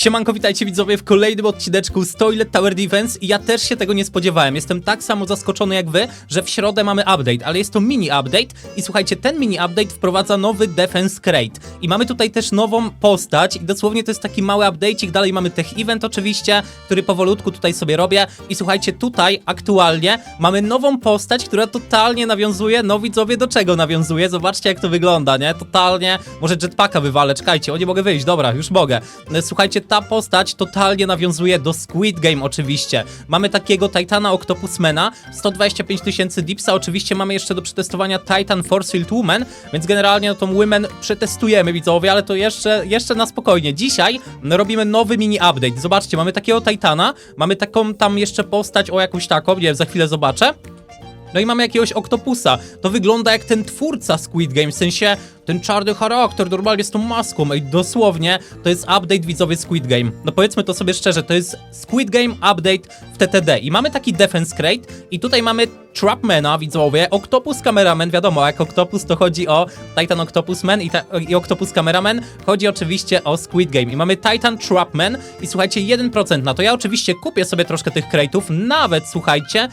Siemanko, witajcie widzowie w kolejnym odcineczku z Toilet Tower Defense i ja też się tego nie spodziewałem. Jestem tak samo zaskoczony jak wy, że w środę mamy update, ale jest to mini update i słuchajcie, ten mini update wprowadza nowy Defense Crate i mamy tutaj też nową postać i dosłownie to jest taki mały update'ik, dalej mamy tech event oczywiście, który powolutku tutaj sobie robię i słuchajcie, tutaj aktualnie mamy nową postać, która totalnie nawiązuje, no widzowie, do czego nawiązuje? Zobaczcie jak to wygląda, nie? Totalnie, może jetpacka wywalę, czekajcie, o nie mogę wyjść, dobra, już mogę. E, Słuchajcie, ta postać totalnie nawiązuje do Squid Game oczywiście. Mamy takiego Titana Octopusmana, 125 tysięcy dipsa, oczywiście mamy jeszcze do przetestowania Titan Force Field Woman, więc generalnie no tą Women przetestujemy widzowie, ale to jeszcze, jeszcze na spokojnie. Dzisiaj robimy nowy mini update. Zobaczcie, mamy takiego Titana, mamy taką tam jeszcze postać o jakąś taką, nie wiem, za chwilę zobaczę. No i mamy jakiegoś oktopusa. To wygląda jak ten twórca Squid Game, w sensie ten czarny charakter, normalnie z tą maską. I dosłownie to jest update widzowie Squid Game. No powiedzmy to sobie szczerze, to jest Squid Game update w TTD. I mamy taki defense crate i tutaj mamy Trapmana widzowie, Octopus Cameraman, wiadomo, jak Octopus to chodzi o Titan Octopus Man i, ta, i Octopus Cameraman, chodzi oczywiście o Squid Game. I mamy Titan Trapman i słuchajcie, 1% na to. Ja oczywiście kupię sobie troszkę tych crate'ów, nawet słuchajcie,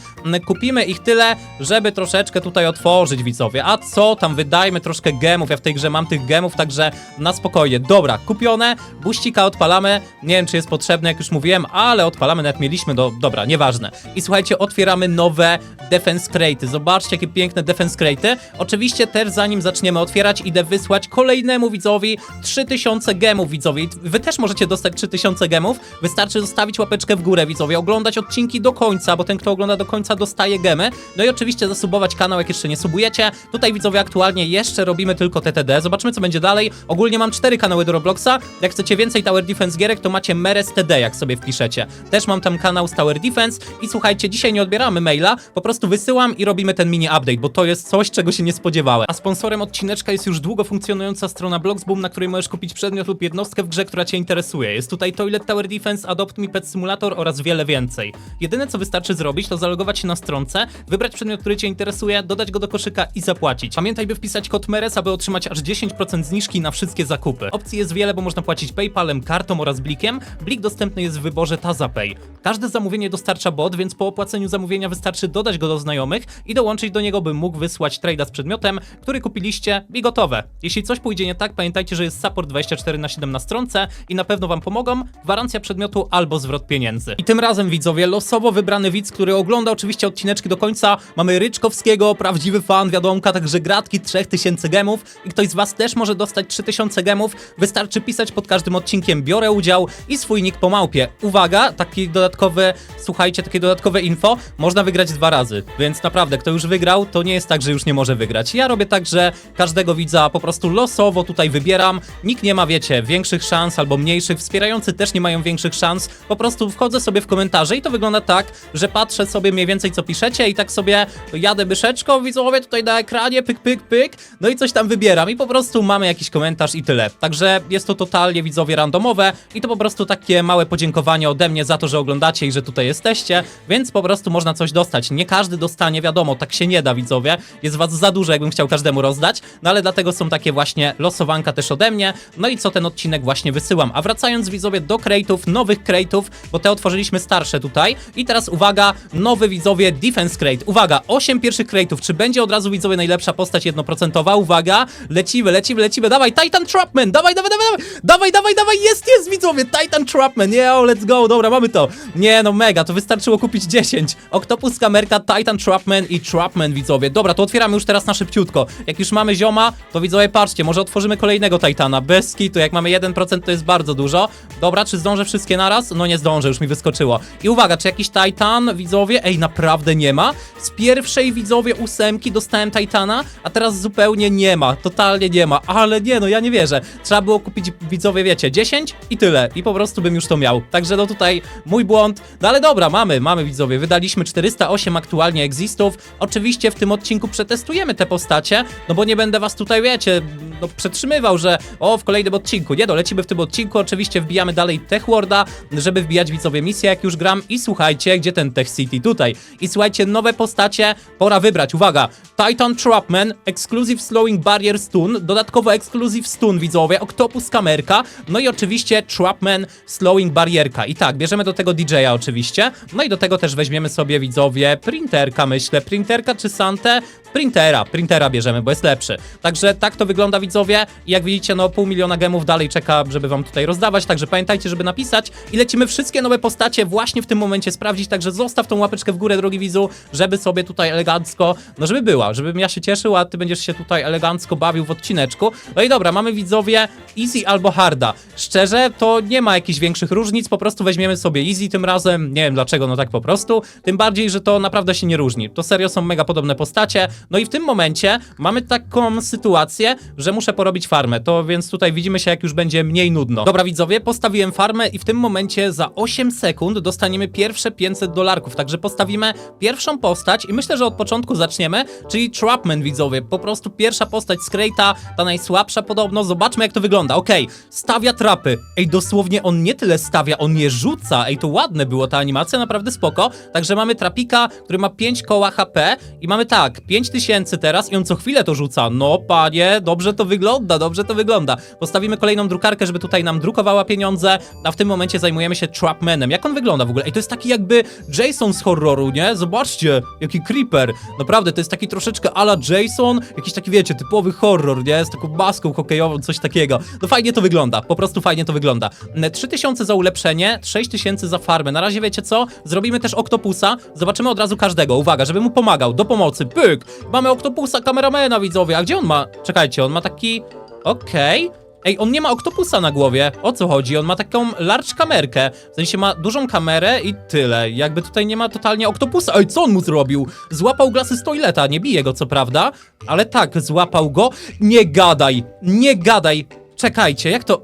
kupimy ich tyle, żeby troszeczkę tutaj otworzyć widzowie. A co tam, wydajmy troszkę gemów, ja w tej grze mam tych gemów, także na spokojnie. Dobra, kupione, buścika odpalamy, nie wiem czy jest potrzebne, jak już mówiłem, ale odpalamy, nawet mieliśmy do... Dobra, nieważne. I słuchajcie, otwieramy nowe defense crate'y. Zobaczcie, jakie piękne defense crate'y. Oczywiście też zanim zaczniemy otwierać, idę wysłać kolejnemu widzowi 3000 gemów widzowie. Wy też możecie dostać 3000 gemów. Wystarczy zostawić łapeczkę w górę widzowie, oglądać odcinki do końca, bo ten kto ogląda do końca dostaje gemy. No i oczywiście zasubować kanał, jak jeszcze nie subujecie. Tutaj widzowie aktualnie jeszcze robimy tylko TTD. Zobaczmy co będzie dalej. Ogólnie mam cztery kanały do Robloxa. Jak chcecie więcej Tower Defense gierek, to macie Meres TD, jak sobie wpiszecie. Też mam tam kanał z Tower Defense i słuchajcie, dzisiaj nie odbieramy maila, po prostu wysyłam i robimy ten mini update, bo to jest coś, czego się nie spodziewałem. A sponsorem odcineczka jest już długo funkcjonująca strona Bloxboom, na której możesz kupić przedmiot lub jednostkę w grze, która cię interesuje. Jest tutaj Toilet Tower Defense, Adopt Me Pet Simulator oraz wiele więcej. Jedyne co wystarczy zrobić, to zalogować się na stronce, wybrać przedmiot, który cię interesuje, dodać go do koszyka i zapłacić. Pamiętaj, by wpisać kod MERES, aby otrzymać aż 10% zniżki na wszystkie zakupy. Opcji jest wiele, bo można płacić PayPalem, kartą oraz blikiem. Blik dostępny jest w wyborze TazaPay. Każde zamówienie dostarcza bot, więc po opłaceniu zamówienia wystarczy dodać go do znajomych i dołączyć do niego, by mógł wysłać trade'a z przedmiotem, który kupiliście i gotowe. Jeśli coś pójdzie nie tak, pamiętajcie, że jest support 24 na 7 na stronce i na pewno wam pomogą, gwarancja przedmiotu albo zwrot pieniędzy. I tym razem widzowie, losowo wybrany widz, który ogląda oczywiście odcineczki do końca, mamy Ryczkowskiego, prawdziwy fan, wiadomka, także gratki 3000 gemów i ktoś z was też może dostać 3000 gemów, wystarczy pisać pod każdym odcinkiem biorę udział i swój nick po małpie. Uwaga, taki dodatkowy, słuchajcie, takie dodatkowe info, można wygrać dwa razy, więc naprawdę, kto już wygrał, to nie jest tak, że już nie może wygrać. Ja robię tak, że każdego widza po prostu losowo tutaj wybieram, nikt nie ma, wiecie, większych szans albo mniejszych, wspierający też nie mają większych szans, po prostu wchodzę sobie w komentarze i to wygląda tak, że patrzę sobie mniej więcej co piszecie i tak sobie jadę myszeczką, widzowie tutaj na ekranie, pyk, pyk, pyk, no i coś tam wybieram i po prostu mamy jakiś komentarz i tyle. Także jest to totalnie, widzowie, randomowe i to po prostu takie małe podziękowanie ode mnie za to, że oglądacie i że tutaj jesteście, więc po prostu można coś dostać. Nie każdy dostanie, wiadomo, tak się nie da, widzowie. Jest was za dużo, jakbym chciał każdemu rozdać, no ale dlatego są takie właśnie losowanka też ode mnie. No i co ten odcinek właśnie wysyłam. A wracając, widzowie, do crate'ów, nowych crate'ów, bo te otworzyliśmy starsze tutaj. I teraz uwaga, nowy widzowie Defense Crate. Uwaga, 8 pierwszych crate'ów. Czy będzie od razu widzowie najlepsza postać jednoprocentowa? Uwaga, lecimy, lecimy, lecimy. Dawaj, Titan Trapman, dawaj, dawaj, dawaj, dawaj, dawaj, dawaj, dawaj, jest, jest, widzowie, Titan Trapman, nie, o, let's go, dobra, mamy to. Nie, no mega, to wystarczyło kupić 10. Octopus Kamerka, Titan Trapman i Trapman, widzowie. Dobra, to otwieramy już teraz na szybciutko. Jak już mamy zioma, to widzowie, patrzcie, może otworzymy kolejnego Titana. Bez kitu, jak mamy 1%, to jest bardzo dużo. Dobra, czy zdążę wszystkie naraz? No nie zdążę, już mi wyskoczyło. I uwaga, czy jakiś Titan, widzowie? Ej, naprawdę nie ma. Z pierwszej, widzowie, ósemki dostałem Titana, a teraz zupełnie nie ma. Totalnie nie ma. Ale nie, no ja nie wierzę. Trzeba było kupić, widzowie, wiecie, 10 i tyle. I po prostu bym już to miał. Także no tutaj mój błąd. No ale dobra, mamy, mamy, widzowie. Wydaliśmy 408 aktualnie existów. Oczywiście w tym odcinku przetestujemy te postacie, no bo nie będę was tutaj, wiecie, no przetrzymywał, że o, w kolejnym odcinku. Nie, dolecimy w tym odcinku. Oczywiście wbijamy dalej Tech Worda, żeby wbijać widzowie misję, jak już gram. I słuchajcie, gdzie ten Tech City? Tutaj. I słuchajcie, nowe postacie, pora wybrać. Uwaga, Titan Trapman, Exclusive Slowing Barriers stun, dodatkowo ekskluzyw stun widzowie, Octopus kamerka, no i oczywiście Trapman Slowing barierka. I tak, bierzemy do tego DJ-a oczywiście, no i do tego też weźmiemy sobie widzowie printerka myślę, printerka czy Santę? Printera, printera bierzemy, bo jest lepszy. Także tak to wygląda widzowie i jak widzicie, no pół miliona gemów dalej czeka, żeby wam tutaj rozdawać, także pamiętajcie, żeby napisać i lecimy wszystkie nowe postacie właśnie w tym momencie sprawdzić, także zostaw tą łapeczkę w górę, drogi widzu, żeby sobie tutaj elegancko, no żeby była, żebym ja się cieszył, a ty będziesz się tutaj elegancko bawił w odcineczku. No i dobra, mamy widzowie easy albo harda. Szczerze, to nie ma jakichś większych różnic, po prostu weźmiemy sobie easy tym razem, nie wiem dlaczego, no tak po prostu, tym bardziej, że to naprawdę się nie różni. To serio są mega podobne postacie, no i w tym momencie mamy taką sytuację, że muszę porobić farmę, to więc tutaj widzimy się jak już będzie mniej nudno. Dobra widzowie, postawiłem farmę i w tym momencie za 8 sekund dostaniemy pierwsze 500 dolarków, także postawimy pierwszą postać i myślę, że od początku zaczniemy, czyli Trapman widzowie, po prostu pierwsza postać z Crate'a, ta najsłabsza podobno, zobaczmy jak to wygląda, okej, stawia trapy, ej dosłownie on nie tyle stawia, on je rzuca, ej to ładne było ta animacja, naprawdę spoko, także mamy trapika, który ma 5 koła HP i mamy tak, 5000 teraz i on co chwilę to rzuca, no panie, dobrze to wygląda, dobrze to wygląda, postawimy kolejną drukarkę, żeby tutaj nam drukowała pieniądze, a w tym momencie zajmujemy się Trapmanem, jak on wygląda w ogóle, ej to jest taki jakby Jason z horroru, nie, zobaczcie, jaki creeper, naprawdę to jest taki troszeczkę ala Jason, jakiś taki wiecie, typowy horror, nie, z taką maską hokejową, coś takiego, no fajnie to wygląda, po prostu fajnie to wygląda. Mm, 3000 za ulepszenie, 6000 za farmę, na razie wiecie co, zrobimy też Octopusa, zobaczymy od razu każdego, uwaga, żeby mu pomagał, do pomocy, pyk, mamy Octopusa, kameramana widzowie, a gdzie on ma, czekajcie, on ma taki, okej, Ej, on nie ma oktopusa na głowie. O co chodzi? On ma taką large kamerkę. W sensie ma dużą kamerę i tyle. Jakby tutaj nie ma totalnie oktopusa. Ej, co on mu zrobił? Złapał glasy z toileta. Nie bije go, co prawda. Ale tak, złapał go. Nie gadaj! Nie gadaj! Czekajcie, jak to...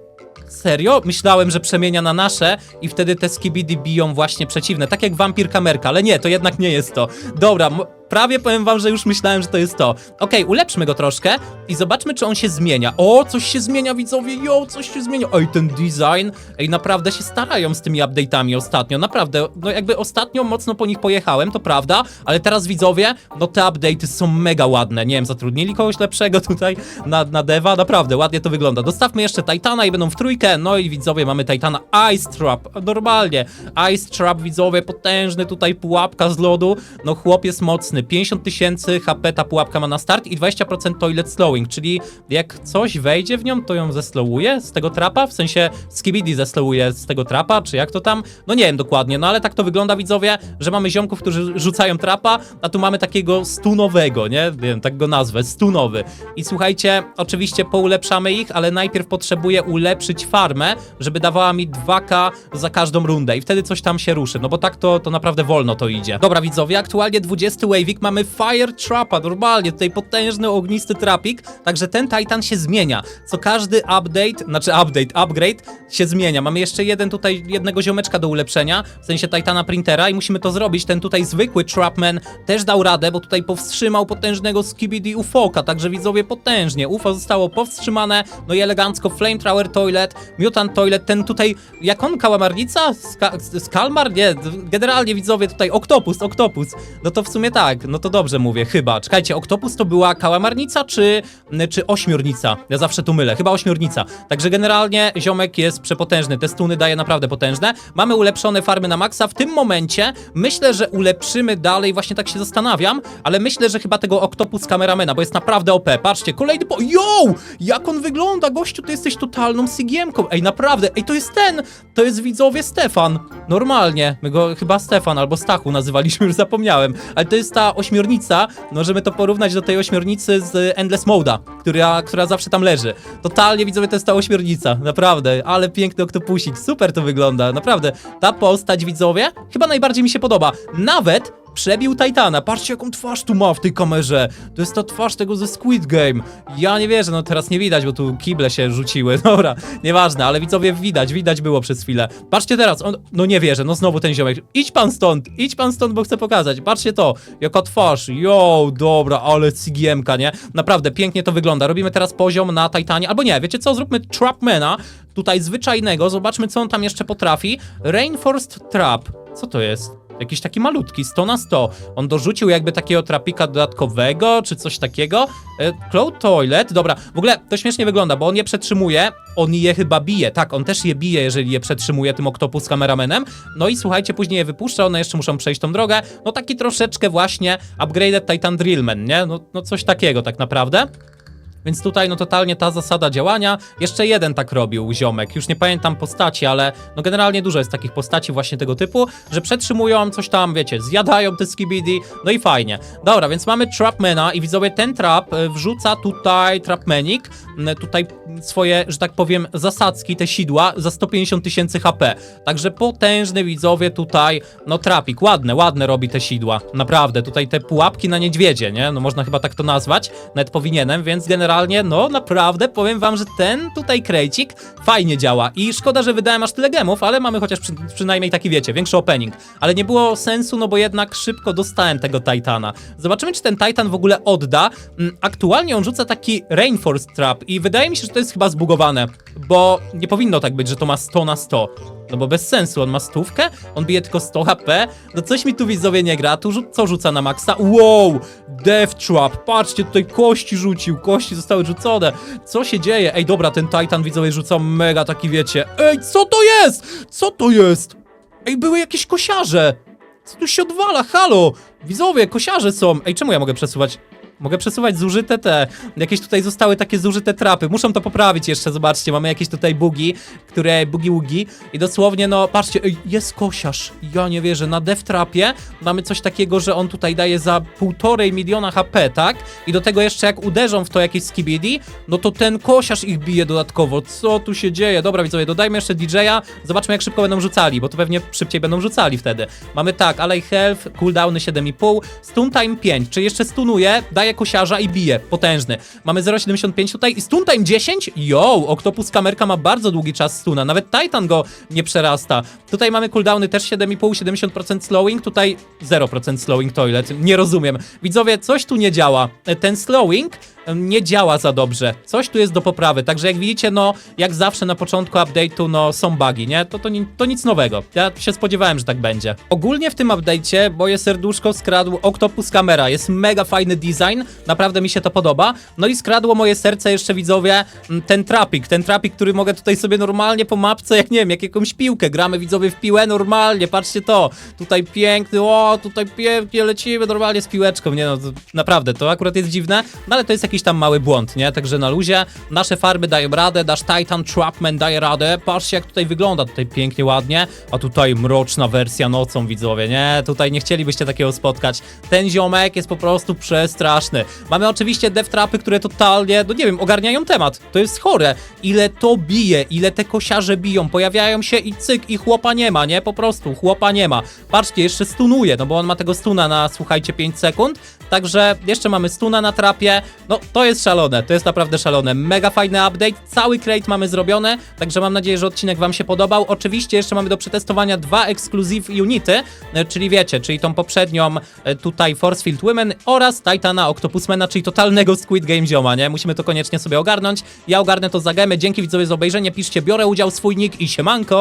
Serio? Myślałem, że przemienia na nasze i wtedy te skibidi biją właśnie przeciwne. Tak jak wampir kamerka, ale nie, to jednak nie jest to. Dobra, prawie powiem wam, że już myślałem, że to jest to. Okej, ulepszmy go troszkę i zobaczmy, czy on się zmienia. O, coś się zmienia, widzowie, jo, coś się zmienia. Ej, ten design, ej, naprawdę się starają z tymi update'ami ostatnio, naprawdę. No jakby ostatnio mocno po nich pojechałem, to prawda, ale teraz widzowie, no te update'y są mega ładne. Nie wiem, zatrudnili kogoś lepszego tutaj na, na deva, naprawdę ładnie to wygląda. Dostawmy jeszcze Titana i będą w trójkę, no i widzowie, mamy Titana Ice Trap, normalnie. Ice Trap, widzowie, potężny tutaj pułapka z lodu, no chłop jest mocny. 50 tysięcy HP ta pułapka ma na start i 20% toilet slowing, czyli jak coś wejdzie w nią, to ją zeslowuje z tego trapa, w sensie Skibidi zeslowuje z tego trapa, czy jak to tam, no nie wiem dokładnie, no ale tak to wygląda widzowie, że mamy ziomków, którzy rzucają trapa, a tu mamy takiego stunowego, nie, wiem, tak go nazwę, stunowy. I słuchajcie, oczywiście poulepszamy ich, ale najpierw potrzebuję ulepszyć farmę, żeby dawała mi 2k za każdą rundę i wtedy coś tam się ruszy, no bo tak to, to naprawdę wolno to idzie. Dobra widzowie, aktualnie 20 Wavik mamy Fire Trapa, normalnie, tutaj potężny ognisty trapik, także ten Titan się zmienia. Co każdy update, znaczy update, upgrade się zmienia. Mamy jeszcze jeden tutaj, jednego ziomeczka do ulepszenia, w sensie Titana Printera i musimy to zrobić. Ten tutaj zwykły Trapman też dał radę, bo tutaj powstrzymał potężnego Skibidi Ufoka, także widzowie potężnie. UFO zostało powstrzymane, no i elegancko Flamethrower Toilet, Mutant Toilet, ten tutaj, jak on, kałamarnica? Ska Skalmar? Nie, generalnie widzowie tutaj Octopus, Octopus. No to w sumie tak, no to dobrze mówię, chyba. Czekajcie, Octopus to była kałamarnica czy, czy ośmiornica? Ja zawsze tu mylę, chyba ośmiornica. Także generalnie ziomek jest przepotężny, te stuny daje naprawdę potężne. Mamy ulepszone farmy na maksa. W tym momencie myślę, że ulepszymy dalej, właśnie tak się zastanawiam, ale myślę, że chyba tego Octopus kameramena, bo jest naprawdę OP. Patrzcie, kolejny po... Yo! Jak on wygląda, gościu, ty jesteś totalną sygiemką. Ej, naprawdę, ej, to jest ten! To jest widzowie Stefan. Normalnie. My go chyba Stefan albo Stachu nazywaliśmy, już zapomniałem. Ale to jest ta ośmiornica, możemy to porównać do tej ośmiornicy z Endless Moda, która, która zawsze tam leży. Totalnie widzowie to jest ta ośmiornica, naprawdę, ale piękny oktopusik, super to wygląda, naprawdę. Ta postać widzowie chyba najbardziej mi się podoba. Nawet przebił Titana. Patrzcie, jaką twarz tu ma w tej kamerze. To jest ta twarz tego ze Squid Game. Ja nie wierzę, no teraz nie widać, bo tu kible się rzuciły. Dobra, nieważne, ale widzowie widać, widać było przez chwilę. Patrzcie teraz, on, no nie wierzę, no znowu ten ziomek. Idź pan stąd, idź pan stąd, bo chcę pokazać. Patrzcie to, jaka twarz. Jo, dobra, ale CGM-ka, nie? Naprawdę, pięknie to wygląda. Robimy teraz poziom na Titanie, albo nie, wiecie co, zróbmy Trapmana, tutaj zwyczajnego, zobaczmy, co on tam jeszcze potrafi. Reinforced Trap. Co to jest? Jakiś taki malutki, 100 na 100. On dorzucił jakby takiego trapika dodatkowego, czy coś takiego. E, Cloud Toilet, dobra, w ogóle to śmiesznie wygląda, bo on je przetrzymuje, on je chyba bije, tak, on też je bije, jeżeli je przetrzymuje tym Octopus kameramenem. No i słuchajcie, później je wypuszcza, one jeszcze muszą przejść tą drogę. No taki troszeczkę właśnie upgraded Titan Drillman, nie? No, no coś takiego tak naprawdę. Więc tutaj no totalnie ta zasada działania. Jeszcze jeden tak robił ziomek, już nie pamiętam postaci, ale no generalnie dużo jest takich postaci właśnie tego typu, że przetrzymują coś tam, wiecie, zjadają te skibidi, no i fajnie. Dobra, więc mamy Trapmana i widzowie ten trap e, wrzuca tutaj Trapmanik, tutaj swoje, że tak powiem, zasadzki, te sidła za 150 tysięcy HP. Także potężny widzowie tutaj, no trapik, ładne, ładne robi te sidła, naprawdę, tutaj te pułapki na niedźwiedzie, nie? No można chyba tak to nazwać, nawet powinienem, więc generalnie, no naprawdę powiem wam, że ten tutaj krejcik fajnie działa i szkoda, że wydałem aż tyle gemów, ale mamy chociaż przy, przynajmniej taki, wiecie, większy opening. Ale nie było sensu, no bo jednak szybko dostałem tego Titana. Zobaczymy, czy ten Titan w ogóle odda. Mm, Aktualnie on rzuca taki Rainforest Trap i wydaje mi się, że to jest chyba zbugowane, bo nie powinno tak być, że to ma 100 na 100. No bo bez sensu, on ma stówkę, on bije tylko 100 HP, no coś mi tu widzowie nie gra, tu rzu- co rzuca na maksa? Wow! Death Trap, patrzcie, tutaj kości rzucił, kości zostały rzucone, co się dzieje? Ej, dobra, ten Titan widzowie rzuca mega taki, wiecie, ej, co to jest? Co to jest? Ej, były jakieś kosiarze! Co tu się odwala? Halo! Widzowie, kosiarze są! Ej, czemu ja mogę przesuwać? Mogę przesuwać zużyte te, jakieś tutaj zostały takie zużyte trapy. Muszą to poprawić jeszcze, zobaczcie, mamy jakieś tutaj bugi, które, bugi ługi i dosłownie, no, patrzcie, jest kosiarz. Ja nie wierzę, na death trapie mamy coś takiego, że on tutaj daje za półtorej miliona HP, tak? I do tego jeszcze jak uderzą w to jakieś skibidi, no to ten kosiarz ich bije dodatkowo. Co tu się dzieje? Dobra, widzowie, dodajmy jeszcze DJ-a, zobaczmy jak szybko będą rzucali, bo to pewnie szybciej będą rzucali wtedy. Mamy tak, Ally Health, cooldowny 7,5, stun time 5, czyli jeszcze stunuje, daje kosiarza i bije, potężny. Mamy 0,75 tutaj i stun time 10? Yo, Octopus kamerka ma bardzo długi czas stuna, nawet Titan go nie przerasta. Tutaj mamy cooldowny też 7,5, 70% slowing, tutaj 0% slowing toilet, nie rozumiem. Widzowie, coś tu nie działa. Ten slowing nie działa za dobrze. Coś tu jest do poprawy. Także jak widzicie, no, jak zawsze na początku update'u, no, są bugi, nie? To, to, to nic nowego. Ja się spodziewałem, że tak będzie. Ogólnie w tym update'cie moje serduszko skradł Octopus Camera. Jest mega fajny design, naprawdę mi się to podoba. No i skradło moje serce jeszcze, widzowie, ten trapik. Ten trapik, który mogę tutaj sobie normalnie po mapce, jak nie wiem, jak jakąś piłkę. Gramy, widzowie, w piłę normalnie, patrzcie to. Tutaj piękny, o, tutaj pięknie lecimy normalnie z piłeczką. Nie no, to, naprawdę, to akurat jest dziwne, no ale to jest jakiś tam mały błąd, nie? Także na luzie, nasze farby dają radę, nasz Titan Trapman daje radę. Patrzcie, jak tutaj wygląda, tutaj pięknie, ładnie, a tutaj mroczna wersja nocą, widzowie, nie? Tutaj nie chcielibyście takiego spotkać. Ten ziomek jest po prostu przestraszny. Mamy oczywiście death trapy, które totalnie, no nie wiem, ogarniają temat. To jest chore. Ile to bije, ile te kosiarze biją, pojawiają się i cyk, i chłopa nie ma, nie? Po prostu, chłopa nie ma. Patrzcie, jeszcze stunuje, no bo on ma tego stuna na, słuchajcie, 5 sekund. Także jeszcze mamy stuna na trapie. No, to jest szalone, to jest naprawdę szalone. Mega fajny update, cały crate mamy zrobione, także mam nadzieję, że odcinek wam się podobał. Oczywiście jeszcze mamy do przetestowania dwa exclusive unity, e, czyli wiecie, czyli tą poprzednią e, tutaj Force Field Women oraz Titana Octopusmana, czyli totalnego Squid Game zioma, nie? Musimy to koniecznie sobie ogarnąć. Ja ogarnę to za gemy. Dzięki widzowie za obejrzenie, piszcie, biorę udział, swój nick i siemanko.